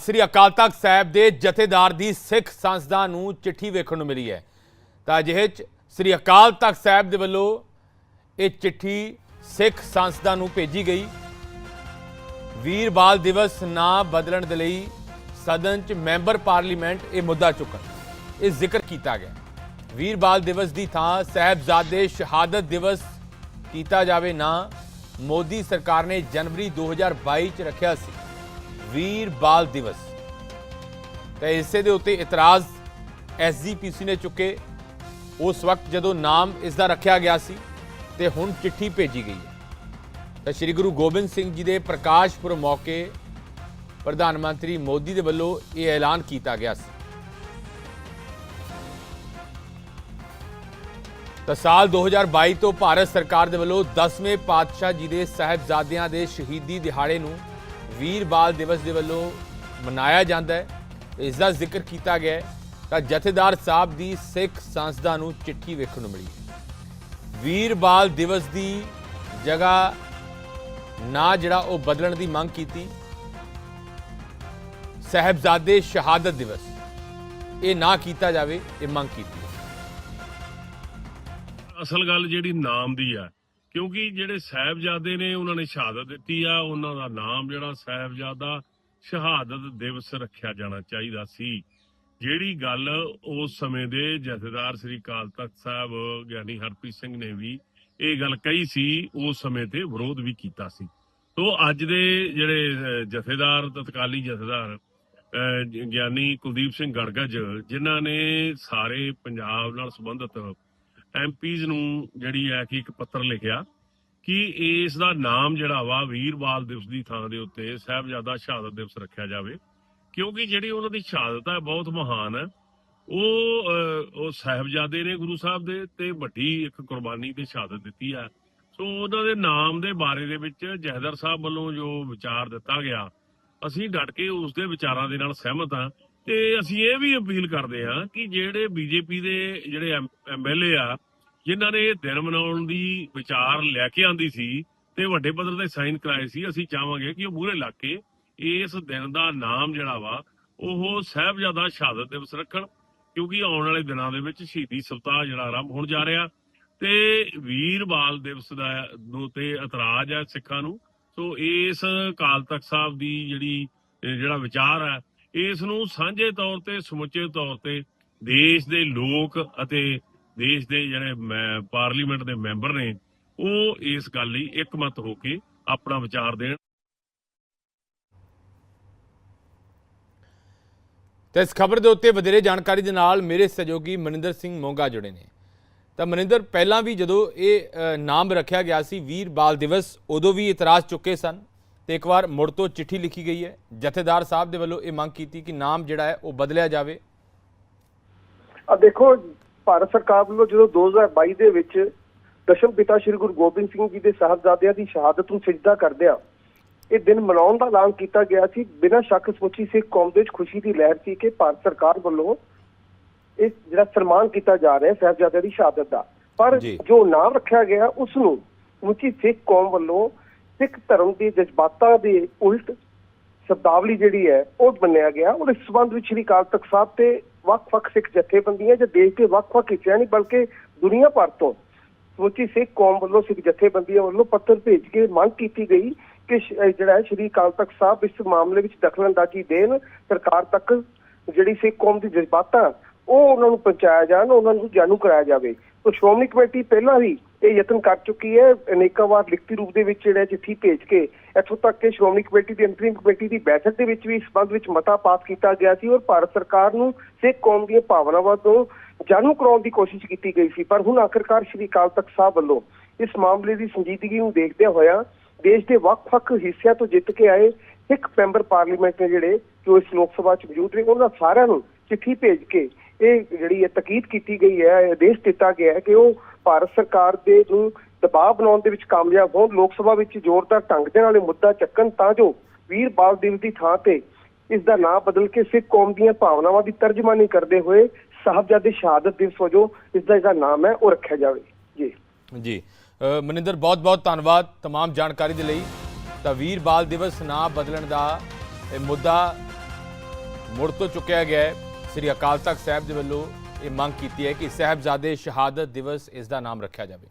ਸ੍ਰੀ ਅਕਾਲ ਤਖਤ ਸਾਹਿਬ ਦੇ ਜਥੇਦਾਰ ਦੀ ਸਿੱਖ ਸੰਸਦਾ ਨੂੰ ਚਿੱਠੀ ਵੇਖਣ ਨੂੰ ਮਿਲੀ ਹੈ। ਤਾਂ ਅਜਿਹੇ ਚ ਸ੍ਰੀ ਅਕਾਲ ਤਖਤ ਸਾਹਿਬ ਦੇ ਵੱਲੋਂ ਇਹ ਚਿੱਠੀ ਸਿੱਖ ਸੰਸਦਾ ਨੂੰ ਭੇਜੀ ਗਈ। ਵੀਰ ਬਾਲ ਦਿਵਸ ਨਾ ਬਦਲਣ ਦੇ ਲਈ ਸਦਨ ਚ ਮੈਂਬਰ ਪਾਰਲੀਮੈਂਟ ਇਹ ਮੁੱਦਾ ਚੁੱਕਣ। ਇਹ ਜ਼ਿਕਰ ਕੀਤਾ ਗਿਆ। ਵੀਰ ਬਾਲ ਦਿਵਸ ਦੀ ਥਾਂ ਸਾਹਿਬਜ਼ਾਦੇ ਸ਼ਹਾਦਤ ਦਿਵਸ ਕੀਤਾ ਜਾਵੇ ਨਾ, ਮੋਦੀ ਸਰਕਾਰ ਨੇ ਜਨਵਰੀ 2022 ਚ ਰੱਖਿਆ ਸੀ। ਵੀਰ ਬਾਲ ਦਿਵਸ। ਤਾਂ ਇਸੇ ਦੇ ਉੱਤੇ ਇਤਰਾਜ਼ ਐਸਜੀਪੀਸੀ ਨੇ ਚੁੱਕੇ। ਉਸ ਵਕਤ ਜਦੋਂ ਨਾਮ ਇਸ ਦਾ ਰੱਖਿਆ ਗਿਆ ਸੀ ਤੇ ਹੁਣ ਚਿੱਠੀ ਭੇਜੀ ਗਈ ਹੈ। ਤਾਂ ਸ੍ਰੀ ਗੁਰੂ ਗੋਬਿੰਦ ਸਿੰਘ ਜੀ ਦੇ ਪ੍ਰਕਾਸ਼ ਪੁਰਬ ਮੌਕੇ ਪ੍ਰਧਾਨ ਮੰਤਰੀ ਮੋਦੀ ਦੇ ਵੱਲੋਂ ਇਹ ਐਲਾਨ ਕੀਤਾ ਗਿਆ ਸੀ। ਤਾਂ ਸਾਲ 2022 ਤੋਂ ਭਾਰਤ ਸਰਕਾਰ ਦੇ ਵੱਲੋਂ 10ਵੇਂ ਪਾਤਸ਼ਾਹ ਜੀ ਦੇ ਸਾਹਿਬਜ਼ਾਦਿਆਂ ਦੇ ਸ਼ਹੀਦੀ ਦਿਹਾੜੇ ਨੂੰ ਵੀਰ ਬਾਲ ਦਿਵਸ ਦੇ ਵੱਲੋਂ ਮਨਾਇਆ ਜਾਂਦਾ ਹੈ। ਇਸ ਦਾ ਜ਼ਿਕਰ ਕੀਤਾ ਗਿਆ ਤਾਂ ਜਥੇਦਾਰ ਸਾਹਿਬ ਦੀ ਸਿੱਖ ਸੰਸਦਾ ਨੂੰ ਚਿੱਠੀ ਵੇਖਣ ਨੂੰ ਮਿਲੀ। ਵੀਰ ਬਾਲ ਦਿਵਸ ਦੀ ਜਗ੍ਹਾ ਨਾ ਜਿਹੜਾ ਉਹ ਬਦਲਣ ਦੀ ਮੰਗ ਕੀਤੀ। ਸਾਹਿਬਜ਼ਾਦੇ ਸ਼ਹਾਦਤ ਦਿਵਸ, ਇਹ ਨਾ ਕੀਤਾ ਜਾਵੇ, ਇਹ ਮੰਗ ਕੀਤੀ। ਅਸਲ ਗੱਲ ਜਿਹੜੀ ਨਾਮ ਦੀ ਆ ਕਿਉਂਕਿ ਜਿਹੜੇ ਸਾਹਿਬਜ਼ਾਦੇ ਨੇ, ਉਹਨਾਂ ਨੇ ਸ਼ਹਾਦਤ ਦਿੱਤੀ ਆ। ਉਹਨਾਂ ਦਾ ਨਾਮ ਜਿਹੜਾ ਸਾਹਿਬਜ਼ਾਦਾ ਸ਼ਹਾਦਤ ਦਿਵਸ ਰੱਖਿਆ ਜਾਣਾ ਚਾਹੀਦਾ ਸੀ। ਜਿਹੜੀ ਗੱਲ ਉਸ ਸਮੇਂ ਦੇ ਜਥੇਦਾਰ ਸ੍ਰੀ ਅਕਾਲ ਤਖਤ ਸਾਹਿਬ, ਗਿਆਨੀ ਹਰਪ੍ਰੀਤ ਸਿੰਘ ਨੇ ਵੀ ਇਹ ਗੱਲ ਕਹੀ ਸੀ, ਉਸ ਸਮੇਂ ਤੇ ਵਿਰੋਧ ਵੀ ਕੀਤਾ ਸੀ। ਤੋਂ ਅੱਜ ਦੇ ਜਿਹੜੇ ਜਥੇਦਾਰ, ਤਤਕਾਲੀ ਜਥੇਦਾਰ ਗਿਆਨੀ ਕੁਲਦੀਪ ਸਿੰਘ ਗੜਗੜ ਜਿਨ੍ਹਾਂ ਨੇ ਸਾਰੇ ਪੰਜਾਬ ਨਾਲ ਸੰਬੰਧਿਤ ਐਮਪੀਜ਼ ਨੂੰ ਜਿਹੜੀ ਹੈ ਕਿ ਇੱਕ ਪੱਤਰ ਲਿਖਿਆ ਕਿ ਇਸ ਦਾ ਨਾਮ ਜਿਹੜਾ ਵਾ ਵੀਰਬਾਲ ਦਿਵਸ ਦੀ ਥਾਂ ਦੇ ਉੱਤੇ ਸਾਹਿਬਜ਼ਾਦਾ ਸ਼ਹਾਦਤ ਦਿਵਸ ਰੱਖਿਆ ਜਾਵੇ। ਕਿਉਂਕਿ ਜਿਹੜੀ ਉਹਨਾਂ ਦੀ ਸ਼ਹਾਦਤ ਹੈ, ਬਹੁਤ ਮਹਾਨ ਹੈ। ਉਹ ਉਹ ਸਾਹਿਬਜ਼ਾਦੇ ਨੇ ਗੁਰੂ ਸਾਹਿਬ ਦੇ ਤੇ ਵੱਡੀ ਇੱਕ ਕੁਰਬਾਨੀ ਤੇ ਸ਼ਹਾਦਤ ਦਿੱਤੀ ਆ ਸੋ ਉਹਨਾਂ ਦੇ ਨਾਮ ਦੇ ਬਾਰੇ ਦੇ ਵਿੱਚ ਜਹਦਰ ਸਾਹਿਬ ਵੱਲੋਂ ਜੋ ਵਿਚਾਰ ਦਿੱਤਾ ਗਿਆ, ਅਸੀਂ ਡਟ ਕੇ ਉਸ ਦੇ ਵਿਚਾਰਾਂ ਦੇ ਨਾਲ ਸਹਿਮਤ ਹਾਂ। ਤੇ ਅਸੀਂ ਇਹ ਵੀ ਅਪੀਲ ਕਰਦੇ ਹਾਂ ਕਿ ਜਿਹੜੇ ਬੀਜੇਪੀ ਦੇ ਜਿਹੜੇ ਐਮਐਲਏ ਆ ਜਿਨ੍ਹਾਂ ਨੇ ਇਹ ਦਿਨ ਮਨਾਉਣ ਦੀ ਵਿਚਾਰ ਲੈ ਕੇ ਆਂਦੀ ਸੀ ਤੇ ਵੱਡੇ ਪੱਧਰ ਤੇ ਸਾਈਨ ਕਰਾਏ ਸੀ, ਅਸੀਂ ਚਾਹਾਂਗੇ ਕਿ ਉਹ ਮੂਹਰੇ ਲੱਗ ਕੇ ਇਸ ਦਿਨ ਦਾ ਨਾਮ ਜਿਹੜਾ ਵਾ, ਉਹ ਸਾਹਿਬਜ਼ਾਦਾ ਸ਼ਹਾਦਤ ਦਿਵਸ ਰੱਖਣ, ਕਿਉਂਕਿ ਆਉਣ ਵਾਲੇ ਦਿਨਾਂ ਦੇ ਵਿੱਚ ਸ਼ਹੀਦੀ ਸਪਤਾਹ ਜਿਹੜਾ ਆਰੰਭ ਹੋਣ ਜਾ ਰਿਹਾ ਤੇ ਵੀਰ ਬਾਲ ਦਿਵਸ ਦਾ ਨੂੰ ਤੇ ਇਤਰਾਜ਼ ਹੈ ਸਿੱਖਾਂ ਨੂੰ। ਸੋ ਇਸ ਕਾਲ ਤਖਤ ਸਾਹਿਬ ਦੀ ਜਿਹੜੀ ਜਿਹੜਾ ਵਿਚਾਰ ਹੈ, ਇਸ ਨੂੰ ਸਾਂਝੇ ਤੌਰ ਤੇ ਸਮੁੱਚੇ ਤੌਰ ਤੇ ਦੇਸ਼ ਦੇ ਲੋਕ ਅਤੇ ਦੇਸ਼ ਦੇ ਜਿਹੜੇ ਪਾਰਲੀਮੈਂਟ ਦੇ ਮੈਂਬਰ ਨੇ ਉਹ ਇਸ ਗੱਲ ਲਈ ਇਕਮਤ ਹੋ ਕੇ ਆਪਣਾ ਵਿਚਾਰ ਦੇਣ। ਤੇ ਇਸ ਖਬਰ ਦੇ ਉੱਤੇ ਵਧੇਰੇ ਜਾਣਕਾਰੀ ਦੇ ਨਾਲ ਮੇਰੇ ਸਹਿਯੋਗੀ ਮਨਿੰਦਰ ਸਿੰਘ ਮੋਂਗਾ ਜੁੜੇ ਨੇ। ਤਾਂ ਮਨਿੰਦਰ ਪਹਿਲਾਂ ਵੀ ਜਦੋਂ ਇਹ ਨਾਮ ਰੱਖਿਆ ਗਿਆ ਸੀ ਵੀਰ ਬਾਲ ਦਿਵਸ ਉਦੋਂ ਵੀ ਇਤਰਾਜ਼ ਚੁੱਕੇ ਸਨ। ਤੇ ਇੱਕ ਵਾਰ ਮੁੜ ਤੋਂ ਚਿੱਠੀ ਲਿਖੀ ਗਈ ਹੈ। ਜਥੇਦਾਰ ਸਾਹਿਬ ਦੇ ਵੱਲੋਂ ਇਹ ਮੰਗ ਕੀਤੀ ਕਿ ਨਾਮ ਜਿਹੜਾ ਹੈ ਉਹ ਬਦਲਿਆ ਜਾਵੇ। ਆ ਦੇਖੋ ਭਾਰਤ ਸਰਕਾਰ ਵੱਲੋਂ ਜਦੋਂ 2022 ਦੇ ਵਿੱਚ ਦਸ਼ਮ ਪਿਤਾ ਸ੍ਰੀ ਗੁਰੂ ਗੋਬਿੰਦ ਸਿੰਘ ਜੀ ਦੇ ਸਾਹਿਬਜ਼ਾਦਿਆਂ ਦੀ ਸ਼ਹਾਦਤ ਨੂੰ ਸਿਜਦਾ ਕਰਦਿਆਂ ਇਹ ਦਿਨ ਮਨਾਉਣ ਦਾ ਐਲਾਨ ਕੀਤਾ ਗਿਆ ਸੀ ਬਿਨਾਂ ਸ਼ੱਕ ਸਮੁੱਚੀ ਸਿੱਖ ਕੌਮ ਦੇ ਵਿੱਚ ਖੁਸ਼ੀ ਦੀ ਲਹਿਰ ਸੀ ਕਿ ਭਾਰਤ ਸਰਕਾਰ ਵੱਲੋਂ ਇਹ ਜਿਹੜਾ ਸਨਮਾਨ ਕੀਤਾ ਜਾ ਰਿਹਾ ਹੈ ਸਾਹਿਬਜ਼ਾਦਿਆਂ ਦੀ ਸ਼ਹਾਦਤ ਦਾ ਪਰ ਜੀ। ਨਾਮ ਰੱਖਿਆ ਗਿਆ ਉਸ ਨੂੰ ਸਮੁੱਚੀ ਸਿੱਖ ਕੌਮ ਵੱਲੋਂ ਸਿੱਖ ਧਰਮ ਦੇ ਜਜ਼ਬਾਤਾਂ ਦੇ ਉਲਟ ਸ਼ਬਦਾਵਲੀ ਜਿਹੜੀ ਹੈ, ਉਹ ਮੰਨਿਆ ਗਿਆ। ਔਰ ਇਸ ਸੰਬੰਧ ਵਿੱਚ ਸ੍ਰੀ ਅਕਾਲ ਤਖਤ ਸਾਹਿਬ ਤੇ ਵੱਖ-ਵੱਖ ਸਿੱਖ ਜਥੇਬੰਦੀਆਂ ਜਾਂ ਦੇਸ਼ ਦੇ ਵੱਖ-ਵੱਖ ਹਿੱਸਿਆਂ ਨਹੀਂ, ਬਲਕਿ ਦੁਨੀਆ ਭਰ ਤੋਂ ਸਮੁੱਚੀ ਸਿੱਖ ਕੌਮ ਵੱਲੋਂ ਸਿੱਖ ਜਥੇਬੰਦੀਆਂ ਵੱਲੋਂ ਪੱਤਰ ਭੇਜ ਕੇ ਮੰਗ ਕੀਤੀ ਗਈ ਕਿ ਜਿਹੜਾ ਹੈ, ਸ੍ਰੀ ਅਕਾਲ ਤਖਤ ਸਾਹਿਬ ਇਸ ਮਾਮਲੇ ਵਿੱਚ ਦਖਲਅੰਦਾਜ਼ੀ ਦੇਣ। ਸਰਕਾਰ ਤੱਕ ਜਿਹੜੀ ਸਿੱਖ ਕੌਮ ਦੀ ਜਜ਼ਬਾਤਾਂ ਉਹ ਉਹਨਾਂ ਨੂੰ ਪਹੁੰਚਾਇਆ ਜਾਣ, ਉਹਨਾਂ ਨੂੰ ਜਾਣੂ ਕਰਾਇਆ ਜਾਵੇ। ਤਾਂ ਸ਼੍ਰੋਮਣੀ ਕਮੇਟੀ ਪਹਿਲਾਂ ਵੀ ਇਹ ਯਤਨ ਕਰ ਚੁੱਕੀ ਹੈ ਅਨੇਕਾਂ ਵਾਰ ਲਿਖਤੀ ਰੂਪ ਦੇ ਵਿੱਚ ਜਿਹੜਾ ਚਿੱਠੀ ਭੇਜ ਕੇ ਇੱਥੋਂ ਤੱਕ ਕਿ ਸ਼੍ਰੋਮਣੀ ਕਮੇਟੀ ਦੀ ਅੰਤਰਿਮ ਕਮੇਟੀ ਦੀ ਬੈਠਕ ਦੇ ਵਿੱਚ ਵੀ ਇਸ ਸੰਬੰਧ ਵਿੱਚ ਮਤਾ ਪਾਸ ਕੀਤਾ ਗਿਆ ਸੀ ਔਰ ਭਾਰਤ ਸਰਕਾਰ ਨੂੰ ਸਿੱਖ ਕੌਮ ਦੀਆਂ ਭਾਵਨਾਵਾਂ ਤੋਂ ਜਾਣੂ ਕਰਾਉਣ ਦੀ ਕੋਸ਼ਿਸ਼ ਕੀਤੀ ਗਈ ਸੀ। ਪਰ ਹੁਣ ਆਖਰਕਾਰ ਸ਼੍ਰੀ ਅਕਾਲ ਤਖਤ ਸਾਹਿਬ ਵੱਲੋਂ ਇਸ ਮਾਮਲੇ ਦੀ ਸੰਜੀਦਗੀ ਨੂੰ ਦੇਖਦਿਆਂ ਹੋਇਆ ਦੇਸ਼ ਦੇ ਵੱਖ-ਵੱਖ ਹਿੱਸਿਆਂ ਤੋਂ ਜਿੱਤ ਕੇ ਆਏ ਸਿੱਖ ਮੈਂਬਰ ਪਾਰਲੀਮੈਂਟ ਨੇ ਜਿਹੜੇ ਜੋ ਇਸ ਲੋਕ ਸਭਾ 'ਚ ਮੌਜੂਦ ਨੇ, ਉਹਨਾਂ ਸਾਰਿਆਂ ਨੂੰ ਚਿੱਠੀ ਭੇਜ ਕੇ ਇਹ ਜਿਹੜੀ ਇਹ ਤਕੀਦ ਕੀਤੀ ਗਈ ਹੈ ਇਹ ਆਦੇਸ਼ ਦਿੱਤਾ ਗਿਆ ਹੈ ਕਿ ਉਹ ਭਾਰਤ ਸਰਕਾਰ ਦੇ ਨੂੰ ਦਬਾਅ ਬਣਾਉਣ ਦੇ ਵਿੱਚ ਕਾਮਯਾਬ ਹੋਣ ਲੋਕ ਸਭਾ ਵਿੱਚ ਜ਼ੋਰਦਾਰ ਢੰਗ ਦੇ ਨਾਲ ਇਹ ਮੁੱਦਾ ਚੱਕਣ ਤਾਂ ਜੋ ਵੀਰ ਬਾਲ ਦਿਵਸ ਦੀ ਥਾਂ ਤੇ ਇਸ ਦਾ ਨਾਮ ਬਦਲ ਕੇ ਸਿੱਖ ਕੌਮ ਦੀਆਂ ਭਾਵਨਾਵਾਂ ਦੀ ਤਰਜਮਾਨੀ ਕਰਦੇ ਹੋਏ ਸਾਹਿਬਜ਼ਾਦੇ ਸ਼ਹਾਦਤ ਦਿਵਸ ਵਜੋਂ ਇਸ ਦਾ ਜਿਹੜਾ ਨਾਮ ਹੈ ਉਹ ਰੱਖਿਆ ਜਾਵੇ ਜੀ ਜੀ ਅ, ਮਨਿੰਦਰ ਬਹੁਤ ਬਹੁਤ ਧੰਨਵਾਦ तमाम ਜਾਣਕਾਰੀ ਦੇ ਲਈ ਤਾਂ ਵੀਰ ਬਾਲ ਦਿਵਸ ਨਾ ਬਦਲਣ ਦਾ ਇਹ ਮੁੱਦਾ ਮੁੜ ਤੋਂ ਚੁੱਕਿਆ ਗਿਆ ਹੈ ਸ੍ਰੀ ਅਕਾਲ ਤਖਤ ਸਾਹਿਬ ਦੇ ਵੱਲੋਂ ਇਹ ਮੰਗ ਕੀਤੀ ਹੈ ਕਿ ਸਾਹਿਬਜ਼ਾਦੇ ਸ਼ਹਾਦਤ ਦਿਵਸ ਇਸ ਦਾ ਨਾਮ ਰੱਖਿਆ ਜਾਵੇ।